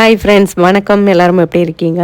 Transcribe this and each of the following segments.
Hi friends வணக்கம். எல்லாரும் எப்படி இருக்கீங்க?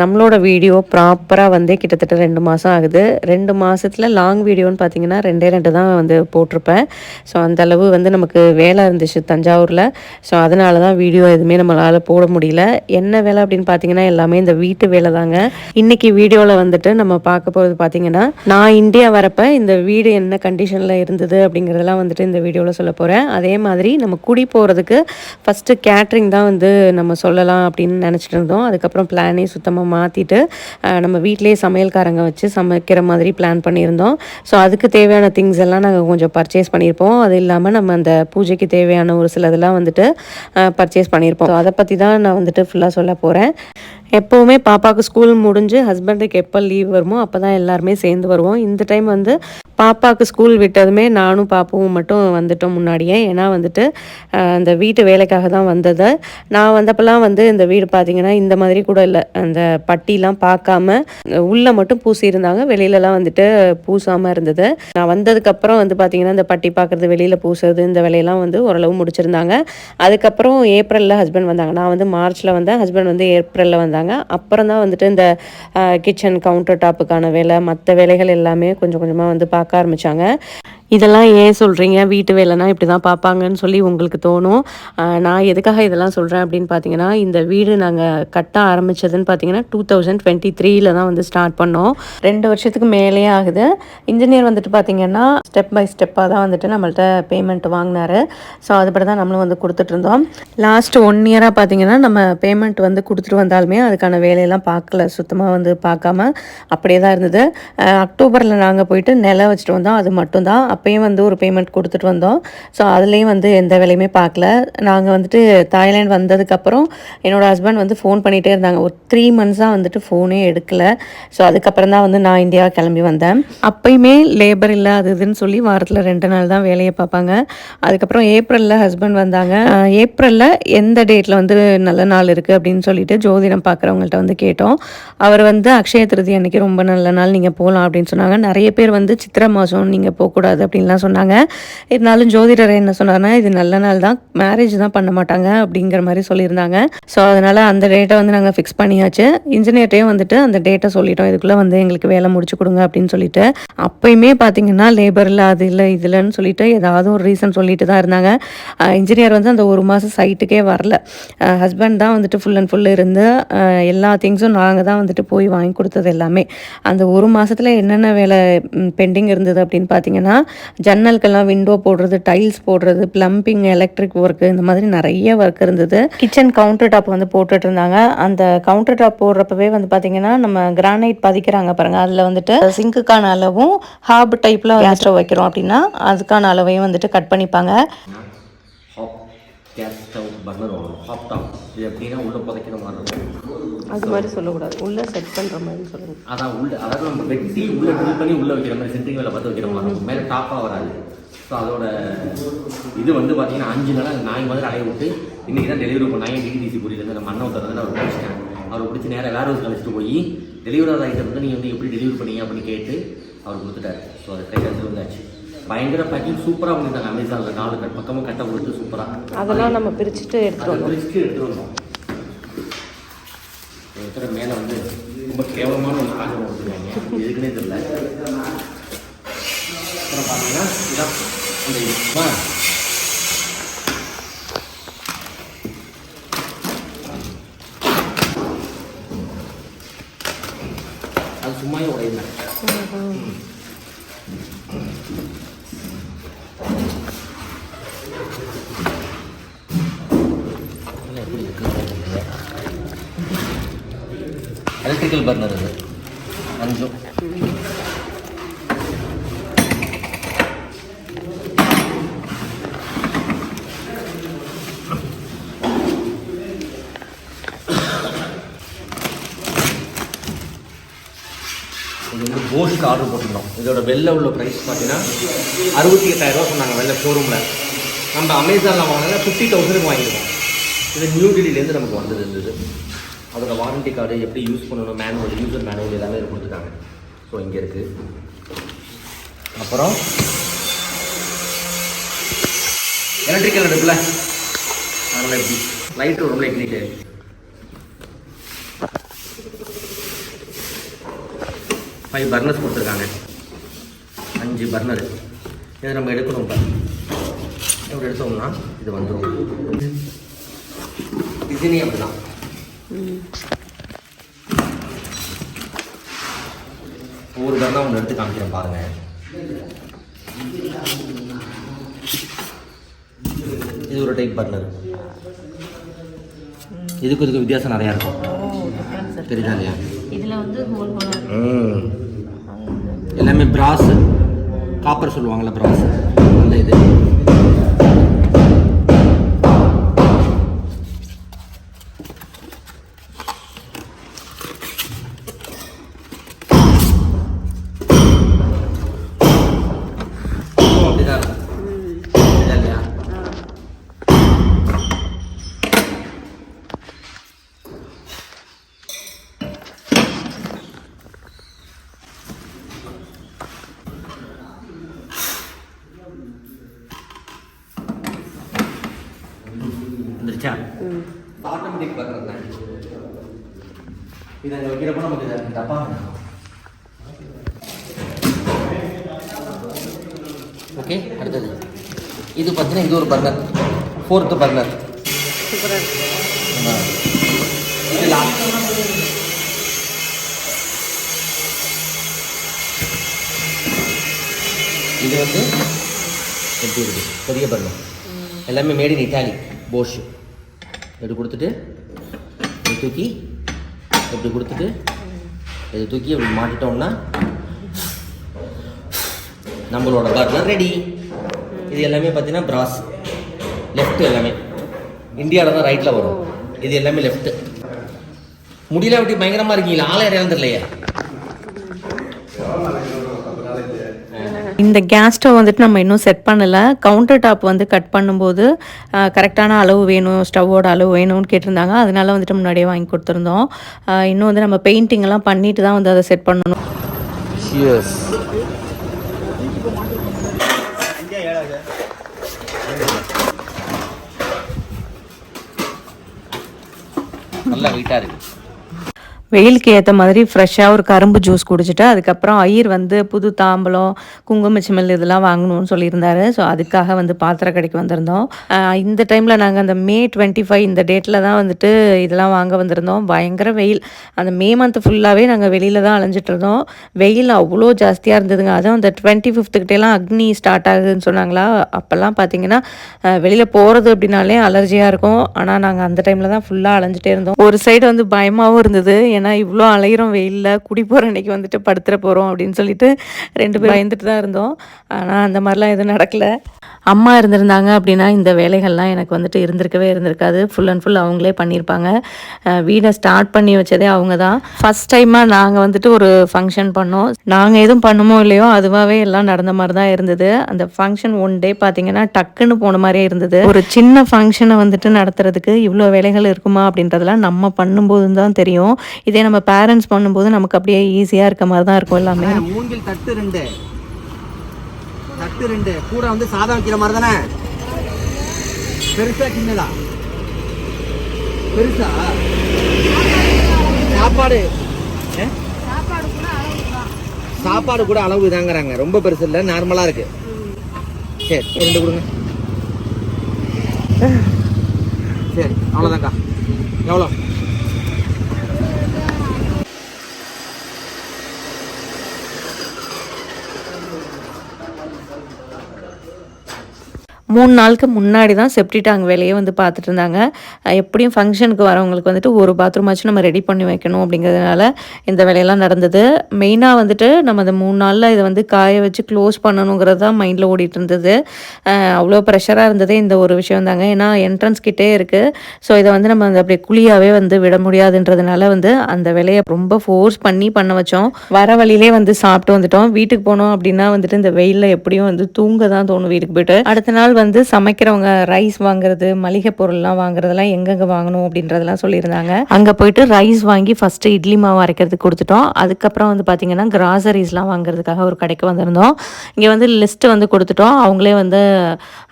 நம்மளோட வீடியோ ப்ராப்பராக வந்து கிட்டத்தட்ட ரெண்டு மாதம் ஆகுது. ரெண்டு மாதத்தில் லாங் வீடியோன்னு பார்த்தீங்கன்னா ரெண்டே ரெண்டு தான் வந்து போட்டிருப்பேன். ஸோ அந்தளவு வந்து நமக்கு வேலை இருந்துச்சு தஞ்சாவூரில். ஸோ அதனால தான் வீடியோ எதுவுமே நம்மளால் போட முடியல. என்ன வேலை அப்படின்னு பார்த்தீங்கன்னா எல்லாமே இந்த வீட்டு வேலை தாங்க. இன்னைக்கு வீடியோவில் வந்துட்டு நம்ம பார்க்க போகிறது பார்த்தீங்கன்னா நான் இந்தியா வரப்போ இந்த வீடு என்ன கண்டிஷனில் இருந்தது அப்படிங்கிறதெல்லாம் வந்துட்டு இந்த வீடியோவில் சொல்ல போகிறேன் அதே மாதிரி நம்ம குடி போகிறதுக்கு ஃபஸ்ட்டு கேட்ரிங் தான் வந்து நம்ம சொல்லலாம் அப்படின்னு நினச்சிட்டு இருந்தோம். அதுக்கப்புறம் பிளானே சுத்தமாக மாற்றிட்டு நம்ம வீட்டிலேயே சமையல்காரங்க வச்சு சமைக்கிற மாதிரி பிளான் பண்ணியிருந்தோம். ஸோ அதுக்கு தேவையான திங்ஸ் எல்லாம் நாங்கள் கொஞ்சம் பர்ச்சேஸ் பண்ணியிருப்போம். அது இல்லாமல் நம்ம அந்த பூஜைக்கு தேவையான ஒரு சிலதெல்லாம் வந்துட்டு பர்ச்சேஸ் பண்ணியிருப்போம். ஸோ அதை பற்றி தான் நான் வந்துட்டு ஃபுல்லாக சொல்ல போகிறேன் எப்போவுமே பாப்பாவுக்கு ஸ்கூல் முடிஞ்சு ஹஸ்பண்டுக்கு எப்போ லீவ் வருமோ அப்போ தான் எல்லாருமே சேர்ந்து வருவோம். இந்த டைம் வந்து பாப்பாவுக்கு ஸ்கூல் விட்டதுமே நானும் பாப்பாவும் மட்டும் வந்துட்டோம் முன்னாடியே. ஏன்னா வந்துட்டு அந்த வீட்டு வேலைக்காக தான் வந்தது. நான் வந்தப்பெல்லாம் வந்து இந்த வீடு பார்த்தீங்கன்னா இந்த மாதிரி கூட இல்லை. அந்த பட்டிலாம் பார்க்காம உள்ளே மட்டும் பூசி இருந்தாங்க வெளியிலலாம் வந்துட்டு பூசாமல் இருந்தது. நான் வந்ததுக்கப்புறம் வந்து பார்த்தீங்கன்னா இந்த பட்டி பார்க்குறது வெளியில் பூசுறது இந்த வேலையெல்லாம் வந்து ஓரளவு முடிச்சிருந்தாங்க. அதுக்கப்புறம் ஏப்ரலில் ஹஸ்பண்ட் வந்தாங்க. நான் வந்து மார்ச்சில் வந்தேன். ஹஸ்பண்ட் வந்து ஏப்ரலில் வந்தாங்க. அப்புறம் தான் வந்துட்டு இந்த கிச்சன் கவுண்டர் டாப்புக்கான வேலை மற்ற வேலைகள் எல்லாமே கொஞ்சம் கொஞ்சமாக வந்து பார்க்க ஆரம்பித்தாங்க இதெல்லாம் ஏன் சொல்கிறீங்க வீட்டு வேலைனா இப்படி தான் பார்ப்பாங்கன்னு சொல்லி உங்களுக்கு தோணும். நான் எதுக்காக இதெல்லாம் சொல்கிறேன் அப்படின்னு பார்த்தீங்கன்னா இந்த வீடு நாங்கள் கட்ட ஆரம்பித்ததுன்னு பார்த்தீங்கன்னா டூ தௌசண்ட் டுவெண்ட்டி த்ரீயில் தான் வந்து ஸ்டார்ட் பண்ணோம். ரெண்டு வருஷத்துக்கு மேலேயே ஆகுது. இன்ஜினியர் வந்துட்டு பார்த்தீங்கன்னா ஸ்டெப் பை ஸ்டெப்பாக தான் வந்துட்டு நம்மள்ட்ட பேமெண்ட் வாங்கினாரு. ஸோ அதுபடி தான் நம்மளும் வந்து கொடுத்துட்ருந்தோம் லாஸ்ட் ஒன் இயராக பார்த்தீங்கன்னா நம்ம பேமெண்ட் வந்து கொடுத்துட்டு வந்தாலுமே அதுக்கான வேலையெல்லாம் பார்க்கல. சுத்தமாக வந்து பார்க்காம அப்படியே தான் இருந்தது அக்டோபரில் நாங்கள் போயிட்டு நிலம் வச்சுட்டு வந்தோம். அது மட்டும்தான். அப்பயும் வந்து ஒரு பேமெண்ட் கொடுத்துட்டு வந்தோம். ஸோ அதுலேயும் வந்து எந்த வேலையுமே பார்க்கல. நாங்கள் வந்துட்டு தாய்லாந்து வந்ததுக்கப்புறம் என்னோடய ஹஸ்பண்ட் வந்து ஃபோன் பண்ணிகிட்டே இருந்தாங்க. ஒரு த்ரீ மந்த்ஸாக வந்துட்டு ஃபோனே எடுக்கலை. ஸோ அதுக்கப்புறம் தான் வந்து நான் இந்தியா கிளம்பி வந்தேன். அப்பயுமே லேபர் இல்லை அது இதுன்னு சொல்லி வாரத்தில் ரெண்டு நாள் தான் வேலையை பார்ப்பாங்க. அதுக்கப்புறம் ஏப்ரலில் ஹஸ்பண்ட் வந்தாங்க. ஏப்ரலில் எந்த டேட்டில் வந்து நல்ல நாள் இருக்குது அப்படின்னு சொல்லிட்டு ஜோதிடம் பார்க்குறவங்கள்ட்ட வந்து கேட்டோம். அவர் வந்து அக்ஷய திருதி அன்னைக்கு ரொம்ப நல்ல நாள் நீங்கள் போகலாம் அப்படின்னு சொன்னாங்க. நிறைய பேர் வந்து சித்திரை மாதம் நீங்கள் போகக்கூடாது அப்படின்லாம் சொன்னாங்க. இருந்தாலும் ஜோதிடர் என்ன சொன்னார்னா இது நல்ல நாள் தான் மேரேஜ் தான் பண்ண மாட்டாங்க அப்படிங்கிற மாதிரி சொல்லியிருந்தாங்க. ஸோ அதனால் அந்த டேட்டை வந்து நாங்கள் ஃபிக்ஸ் பண்ணியாச்சு. இன்ஜினியர்ட்டையும் வந்துட்டு அந்த டேட்டை சொல்லிட்டோம். இதுக்குள்ளே வந்து எங்களுக்கு வேலை முடிச்சு கொடுங்க அப்படின்னு சொல்லிட்டு. அப்பயுமே பார்த்தீங்கன்னா லேபரில் அது இல்லை இது இல்லைன்னு சொல்லிட்டு ஏதாவது ஒரு ரீசன் சொல்லிட்டு தான் இருந்தாங்க. இன்ஜினியர் வந்து அந்த ஒரு மாதம் சைட்டுக்கே வரல. ஹஸ்பண்ட் தான் வந்துட்டு ஃபுல் அண்ட் ஃபுல் இருந்து எல்லா திங்ஸும் நாங்கள் தான் வந்துட்டு போய் வாங்கி கொடுத்தது எல்லாமே. அந்த ஒரு மாதத்தில் என்னென்ன வேலை பெண்டிங் இருந்தது அப்படின்னு பார்த்தீங்கன்னா ஜன்னலுக்கெல்லாம் விண்டோ போடுறது டைல்ஸ் போடுறது ப்ளம்பிங் எலக்ட்ரிக் ஒர்க்கு இந்த மாதிரி நிறைய ஒர்க் இருந்தது. கிச்சன் கவுண்டர் டாப் வந்து போட்டுட்டு இருந்தாங்க அந்த கவுண்டர் டாப் போடுறப்பவே வந்து பார்த்தீங்கன்னா நம்ம கிரானைட் பதிக்கிறாங்க பாருங்க. அதில் வந்துட்டு சிங்க்குக்கான அளவும் ஹாப் டைப்பில் ஸ்டவ் வைக்கிறோம் அப்படின்னா அதுக்கான அளவையும் வந்துட்டு கட் பண்ணிப்பாங்க. கேஸ் ஸ்டவ் பர்னர் வரும் ஹாப் டாப் இது எப்படின்னா உள்ளே புதைக்கிற மாதிரி இருக்கும். அது மாதிரி சொல்லக்கூடாது. உள்ளே செட் பண்ணுற மாதிரி சொல்லுங்க. அதான் உள்ள அதாவது நம்ம வெட்டி உள்ளே ட்ரில் பண்ணி உள்ளே வைக்கிற மாதிரி சென்ட்ரிங் வேலை பார்த்து வைக்கிற மாதிரி இருக்கும். மேலே டாப்பாக வராது. ஸோ அதோட இது வந்து பார்த்தீங்கன்னா அஞ்சு நாள் நாய் மாதிரி அலைய விட்டு இன்றைக்கி தான் டெலிவரி பண்ணாங்க டிடிசி புரியுது நம்ம அண்ணன் ஒருத்தர் வந்து அவர் பிடிச்சிட்டேன் அவர் பிடிச்சி நேராக வேற ஹவுஸ் அழைச்சிட்டு போய் டெலிவரி ஆகிற ஐட்டம் வந்து நீங்கள் வந்து எப்படி டெலிவரி பண்ணீங்க அப்படின்னு கேட்டு அவர் கொடுத்துட்டாரு. ஸோ அது கையில் வந்தாச்சு பயங்கர பேக்கிங் சூப்பராக பண்ணியிருந்தாங்க அமேசானில். நாலு கட் பக்கமாக கட்டை கொடுத்து சூப்பராக அதெல்லாம் நம்ம பிரிச்சுட்டு அதை பிரிச்சுட்டு எடுத்துட்டு வந்தோம் இருக்கிற மேலே வந்து ரொம்ப கேவலமான ஒரு காசு கொடுத்துருக்காங்க. எதுக்குன்னே தெரியல. அப்புறம் பார்த்தீங்கன்னா இதான் அந்த இது. வா. அது சும்மாவே உடையல எப்படி இருக்கு எலக்ட்ரிக்கல் பர்னர் இது. அஞ்சும் இது வந்து போஷ்க்கு ஆர்டர் போட்டிருந்தோம். இதோட வெளில உள்ள ப்ரைஸ் பார்த்தீங்கன்னா அறுபத்தி எட்டாயிரரூவா சொன்னாங்க வெளில ஷோரூமில் நம்ம அமேசானில் வாங்கினா ஃபிஃப்டி தௌசண்ட்க்கு வாங்கியிருக்கோம். இது நியூ டெல்லியிலேருந்து நமக்கு வந்தது இருந்தது அதோட வாரண்டி கார்டு எப்படி யூஸ் பண்ணணும் மேனுவல் யூசர் மேனுவல் எல்லாமே கொடுத்துருக்காங்க ஸோ இங்கே இருக்குது அப்புறம் எலக்ட்ரிக்கல் அடுப்பில். அதனால் எப்படி லைட்டு ரொம்ப எக்னிக்கு ஃபைவ் பர்னர்ஸ் கொடுத்துருக்காங்க. அஞ்சு பர்னர் இதை நம்ம எடுக்கணும் இப்போ. எப்படி எடுத்தோம்னா இது வந்துடும் டிசைனே அப்படிதான். ஒவ்வொரு பர்னர் ஒன்று எடுத்து காமிக்கிறேன் பாருங்க. இது ஒரு டைப் பர்னர் இதுக்கு இதுக்கு வித்தியாசம் நிறையா இருக்கும். தெரியுதா இல்லையா? இதில் வந்து ஹோல் ஹோலாக ம். எல்லாமே பிராஸ் காப்பர் சொல்லுவாங்கள்ல பிராஸ் நல்ல இது. இதை அங்கே வைக்கிறப்ப நமக்கு டப்பா ஓகே அடுத்தது இது பார்த்தீங்கன்னா இது ஒரு பர்னர் ஃபோர்த்து பர்னர் இது லாஸ்ட் இது வந்து எப்படி இருக்குது பெரிய பர்னர் எல்லாமே மேட் இன் இட்டாலி போஷ் இப்படி கொடுத்துட்டு தூக்கி இப்படி கொடுத்துட்டு இதை தூக்கி இப்படி மாட்டிட்டோம்னா நம்மளோட பர்னர் ரெடி. இது எல்லாமே பார்த்தீங்கன்னா பிராஸ் லெஃப்ட் எல்லாமே. இந்தியாவில் தான் ரைட்டில் வரும். இது எல்லாமே லெஃப்ட்டு முடியல அப்படி பயங்கரமாக இருக்கீங்களா? ஆளே இறந்துடலையே இந்த கேஸ் ஸ்டவ் வந்துட்டு நம்ம இன்னும் செட் பண்ணல. கவுண்டர் டாப் வந்து கட் பண்ணும்போது கரெக்டான அளவு வேணும் ஸ்டவ்வோட அளவு வேணும்னு கேட்டிருந்தாங்க. அதனால வந்துட்டு முன்னாடியே வாங்கி கொடுத்துருந்தோம். இன்னும் வந்து நம்ம பெயிண்டிங் எல்லாம் பண்ணிட்டு தான் வந்து அதை செட் பண்ணணும். Cheers. நல்லா வெயிட்டாக இருக்கு. வெயிலுக்கு ஏற்ற மாதிரி ஃப்ரெஷ்ஷாக ஒரு கரும்பு ஜூஸ் குடிச்சிட்டு அதுக்கப்புறம் ஐயர் வந்து புது தாம்பலம் குங்குமச்சிமல் இதெல்லாம் வாங்கணும்னு சொல்லியிருந்தாரு. ஸோ அதுக்காக வந்து பாத்திர கடைக்கு வந்திருந்தோம். இந்த டைமில் நாங்கள் அந்த மே டுவெண்ட்டி ஃபைவ் இந்த டேட்டில் தான் வந்துட்டு இதெல்லாம் வாங்க வந்திருந்தோம். பயங்கர வெயில். அந்த மே மந்த் ஃபுல்லாகவே நாங்கள் வெளியில் தான் அலைஞ்சிட்டு இருந்தோம். வெயில் அவ்வளோ ஜாஸ்தியாக இருந்ததுங்க. அதுவும் அந்த டுவெண்ட்டி ஃபிஃப்த்துக்கிட்டேலாம் அக்னி ஸ்டார்ட் ஆகுதுன்னு சொன்னாங்களா? அப்போல்லாம் பார்த்தீங்கன்னா வெளியில் போகிறது அப்படின்னாலே அலர்ஜியாக இருக்கும். ஆனால் நாங்கள் அந்த டைமில் தான் ஃபுல்லாக அலைஞ்சிட்டே இருந்தோம். ஒரு சைடு வந்து பயமாகவும் இருந்தது. ஏன்னா இவ்வளோ அலையிறோம் வெயிலில் குடி போகிற அன்னைக்கு வந்துட்டு படுத்துற போகிறோம் அப்படின்னு சொல்லிட்டு ரெண்டு பேரும் பயந்துட்டு தான் இருந்தோம். ஆனால் அந்த மாதிரிலாம் எதுவும் நடக்கல. அம்மா இருந்திருந்தாங்க அப்படின்னா இந்த வேலைகள்லாம் எனக்கு வந்துட்டு இருந்திருக்கவே இருந்திருக்காது. ஃபுல் அண்ட் ஃபுல் அவங்களே பண்ணியிருப்பாங்க. வீடை ஸ்டார்ட் பண்ணி வச்சதே அவங்க தான் ஃபஸ்ட் டைமாக நாங்கள் வந்துட்டு ஒரு ஃபங்க்ஷன் பண்ணோம். நாங்கள் எதுவும் பண்ணுமோ இல்லையோ அதுவாகவே எல்லாம் நடந்த மாதிரி தான் இருந்தது. அந்த ஃபங்க்ஷன் ஒன் டே பார்த்தீங்கன்னா டக்குன்னு போன மாதிரியே இருந்தது. ஒரு சின்ன ஃபங்க்ஷனை வந்துட்டு நடத்துறதுக்கு இவ்வளோ வேலைகள் இருக்குமா அப்படின்றதெல்லாம் நம்ம பண்ணும்போது தான் தெரியும். இதே நம்ம பேரண்ட்ஸ் பண்ணும்போது நமக்கு அப்படியே ஈஸியாக இருக்க மாதிரி தான் இருக்கும் எல்லாமே. மூங்கில் தட்டு ரெண்டு. தட்டு ரெண்டு. கூட வந்து சாதம் வைக்கிற மாதிரி தானே? பெருசா சின்னதா? பெருசா? சாப்பாடு. சாப்பாடு கூட அளவு தாங்கிறாங்க. ரொம்ப பெருசு இல்லை நார்மலாக இருக்கு. சரி ரெண்டு கொடுங்க. சரி அவ்வளோதான்க்கா எவ்வளோ மூணு நாளுக்கு முன்னாடி தான் செப்டி டேங்க் வேலையே வந்து பார்த்துட்டு இருந்தாங்க. எப்படியும் ஃபங்க்ஷனுக்கு வரவங்களுக்கு வந்துட்டு ஒரு பாத்ரூமாச்சும் நம்ம ரெடி பண்ணி வைக்கணும் அப்படிங்கிறதுனால இந்த வேலையெல்லாம் நடந்தது. மெயினாக வந்துட்டு நம்ம அந்த மூணு நாளில் இதை வந்து காய வச்சு க்ளோஸ் பண்ணணுங்கிறது தான் மைண்டில் ஓடிட்டு இருந்தது. அவ்வளோ ப்ரெஷராக இருந்ததே இந்த ஒரு விஷயம் தாங்க. ஏன்னா என்ட்ரன்ஸ் கிட்டே இருக்குது ஸோ இதை வந்து நம்ம அந்த அப்படியே குழியாகவே வந்து விட முடியாதுன்றதுனால வந்து அந்த வேலையை ரொம்ப ஃபோர்ஸ் பண்ணி பண்ண வச்சோம். வர வழியிலே வந்து சாப்பிட்டு வந்துட்டோம். வீட்டுக்கு போனோம் அப்படின்னா வந்துட்டு இந்த வெயிலில் எப்படியும் வந்து தூங்க தான் தோணும் வீட்டுக்கு போயிட்டு. அடுத்த நாள் வந்து சமைக்கிறவங்க ரைஸ் வாங்குறது மளிகை பொருள்லாம் வாங்குறதெல்லாம் எங்கெங்கே வாங்கணும் அப்படின்றதெல்லாம் சொல்லியிருந்தாங்க. அங்கே போயிட்டு ரைஸ் வாங்கி ஃபஸ்ட்டு இட்லி மாவு அரைக்கிறதுக்கு கொடுத்துட்டோம். அதுக்கப்புறம் வந்து பார்த்திங்கன்னா கிராசரிஸ்லாம் வாங்குறதுக்காக ஒரு கடைக்கு வந்திருந்தோம். இங்கே வந்து லிஸ்ட்டு வந்து கொடுத்துட்டோம். அவங்களே வந்து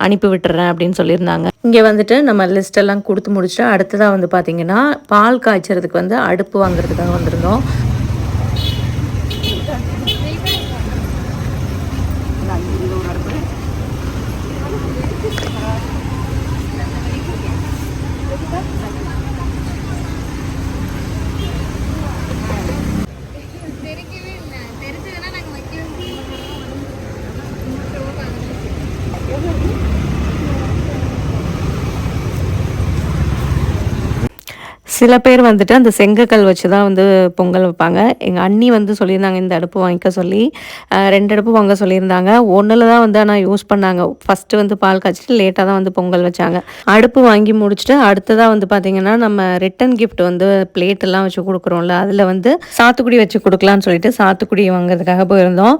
அனுப்பி விட்டுறேன் அப்படின்னு சொல்லியிருந்தாங்க. இங்கே வந்துட்டு நம்ம லிஸ்ட் எல்லாம் கொடுத்து முடிச்சுட்டு அடுத்ததாக வந்து பார்த்திங்கன்னா பால் காய்ச்சறதுக்கு வந்து அடுப்பு வாங்குறதுக்காக வந்திருந்தோம். சில பேர் வந்துட்டு அந்த செங்கக்கல் வச்சு தான் வந்து பொங்கல் வைப்பாங்க. எங்கள் அண்ணி வந்து சொல்லியிருந்தாங்க இந்த அடுப்பு வாங்கிக்க சொல்லி. ரெண்டு அடுப்பு வாங்க சொல்லியிருந்தாங்க. ஒன்றில் தான் வந்து ஆனால் யூஸ் பண்ணாங்க. ஃபஸ்ட்டு வந்து பால் காய்ச்சிட்டு லேட்டாக தான் வந்து பொங்கல் வச்சாங்க. அடுப்பு வாங்கி முடிச்சுட்டு அடுத்ததாக வந்து பார்த்திங்கன்னா நம்ம ரிட்டன் கிஃப்ட் வந்து பிளேட்டெல்லாம் வச்சு கொடுக்குறோம்ல அதில் வந்து சாத்துக்குடி வச்சு கொடுக்கலான்னு சொல்லிட்டு சாத்துக்குடி வாங்குறதுக்காக போயிருந்தோம்.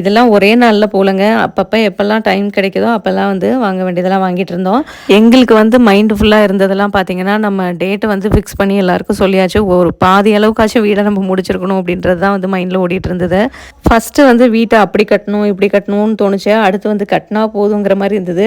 இதெல்லாம் ஒரே நாளில் போலங்க. அப்பப்போ எப்போல்லாம் டைம் கிடைக்குதோ அப்போல்லாம் வந்து வாங்க வேண்டியதெல்லாம் வாங்கிட்டு இருந்தோம். எங்களுக்கு வந்து மைண்டு ஃபுல்லாக இருந்ததெல்லாம் பார்த்தீங்கன்னா நம்ம டேட்டை வந்து ஃபிக்ஸ் பண்ணி எல்லாருக்கும் சொல்லியாச்சு ஒரு பாதி அளவுக்காச்சும் வீடை நம்ம முடிச்சிருக்கணும் அப்படின்றது தான் வந்து மைண்டில் ஓடிட்டு இருந்தது ஃபஸ்ட்டு வந்து வீட்டை அப்படி கட்டணும் இப்படி கட்டணும்னு தோணுச்சு. அடுத்து வந்து கட்டினா போதுங்கிற மாதிரி இருந்தது.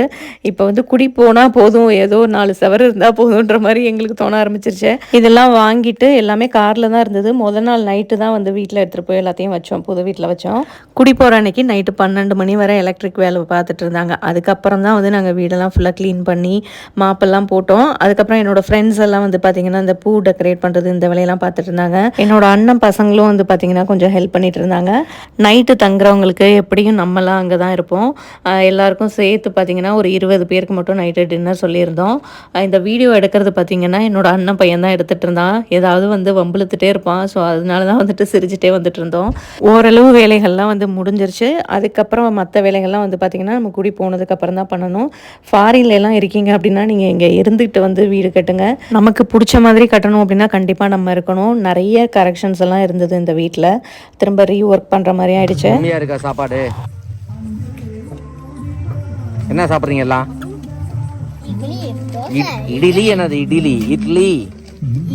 இப்போ வந்து குடி போனால் போதும் ஏதோ நாலு சவர் இருந்தால் போதுன்ற மாதிரி எங்களுக்கு தோண ஆரம்பிச்சிருச்சு. இதெல்லாம் வாங்கிட்டு எல்லாமே காரில் தான் இருந்தது. முதல் நாள் நைட்டு தான் வந்து வீட்டில் எடுத்துகிட்டு போய் எல்லாத்தையும் வச்சோம் புது வீட்டில் வச்சோம். குடி போகிற அன்னைக்கு நைட்டு பன்னெண்டு மணி வரை எலக்ட்ரிக் வேலை பார்த்துட்டு இருந்தாங்க. அதுக்கப்புறம் தான் வந்து நாங்கள் வீடெல்லாம் ஃபுல்லாக க்ளீன் பண்ணி மாப்பெல்லாம் போட்டோம். அதுக்கப்புறம் என்னோடய ஃப்ரெண்ட்ஸ் எல்லாம் வந்து பார்த்திங்கன்னா இந்த பூ டெக்கரேட் பண்ணுறது இந்த வேலையெல்லாம் பார்த்துட்டு இருந்தாங்க. என்னோட அண்ணன் பசங்களும் வந்து பார்த்தீங்கன்னா கொஞ்சம் ஹெல்ப் பண்ணிட்டு இருந்தாங்க. நைட்டு தங்குறவங்களுக்கு எப்படியும் நம்மலாம் அங்கே தான் இருப்போம் எல்லாருக்கும் சேர்த்து பார்த்தீங்கன்னா ஒரு இருபது பேருக்கு மட்டும் நைட்டு டின்னர் சொல்லியிருந்தோம். இந்த வீடியோ எடுக்கிறது பார்த்தீங்கன்னா என்னோட அண்ணன் பையன் தான் எடுத்துகிட்டு இருந்தான். ஏதாவது வந்து வம்பிழுத்துட்டே இருப்பான். ஸோ அதனால தான் வந்துட்டு சிரிச்சுட்டே வந்துட்டு இருந்தோம். ஓரளவு வேலைகள்லாம் வந்து முடிஞ்சிருச்சு. அதுக்கப்புறம் மற்ற வேலைகள்லாம் வந்து பார்த்திங்கன்னா நம்ம குடி போனதுக்கப்புறம் தான் பண்ணணும். ஃபாரின்ல எல்லாம் இருக்கீங்க அப்படின்னா நீங்கள் இங்கே இருந்துக்கிட்டு வந்து வீடு கட்டுங்க. நமக்கு பிடிச்ச மாதிரி கட்டணும் அப்படின்னா கண்டிப்பாக நம்ம இருக்கணும். நிறைய கரெக்ஷன்ஸ் எல்லாம் இருந்தது இந்த வீட்டில் திரும்ப ரீ ஒர்க் பண்ணுற மாதிரி ஆயிடுச்சு. இருக்கா சாப்பாடு? என்ன சாப்பிட்றீங்க எல்லாம்? இட்லி என்னது இட்லி? இட்லி.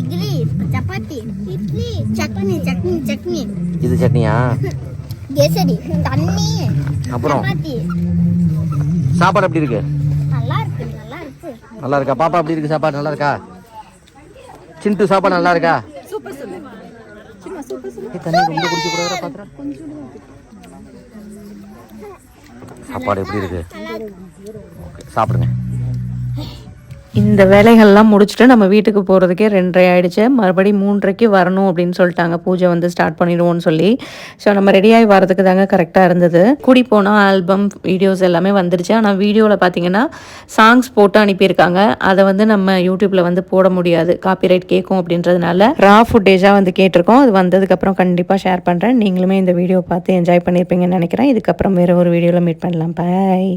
இட்லி சப்பாத்தி இட்லி சட்னி சட்னி சட்னி. இது சட்னியா? அப்புறம்? சப்பாத்தி. சாப்பாடு எப்படி இருக்கு? நல்லா இருக்கு நல்லா இருக்கு. நல்லா இருக்கா? பாப்பா எப்படி இருக்கு சாப்பாடு? நல்லா இருக்கா? சிண்டு சாப்பாடு நல்லா இருக்கா ஏய், தண்ணி ரொம்ப குடிக்க கூடாதுடா பாத்திரம் சாப்பாடு எப்படி இருக்கு? ஓகே சாப்பிடுங்க. இந்த வேலைகள்லாம் முடிச்சுட்டு நம்ம வீட்டுக்கு போகிறதுக்கே ரெண்டரை ஆயிடுச்சு. மறுபடியும் மூன்றரைக்கு வரணும் அப்படின்னு சொல்லிட்டாங்க. பூஜை வந்து ஸ்டார்ட் பண்ணிடுவோம்னு சொல்லி. ஸோ நம்ம ரெடியாகி வரதுக்கு தாங்க கரெக்டாக இருந்தது. கூடி போனால் ஆல்பம் வீடியோஸ் எல்லாமே வந்துருச்சு. ஆனால் வீடியோவில் பார்த்தீங்கன்னா சாங்ஸ் போட்டு அனுப்பியிருக்காங்க. அதை வந்து நம்ம யூடியூப்பில் வந்து போட முடியாது. காப்பிரைட் கேட்கும் அப்படின்றதுனால ரா ஃபுட்டேஜாக வந்து கேட்டிருக்கோம். அது வந்ததுக்கப்புறம் கண்டிப்பாக ஷேர் பண்ணுறேன் நீங்களுமே இந்த வீடியோ பார்த்து என்ஜாய் பண்ணியிருப்பீங்கன்னு நினைக்கிறேன். இதுக்கப்புறம் வேறு ஒரு வீடியோவில் மீட் பண்ணலாம். பாய்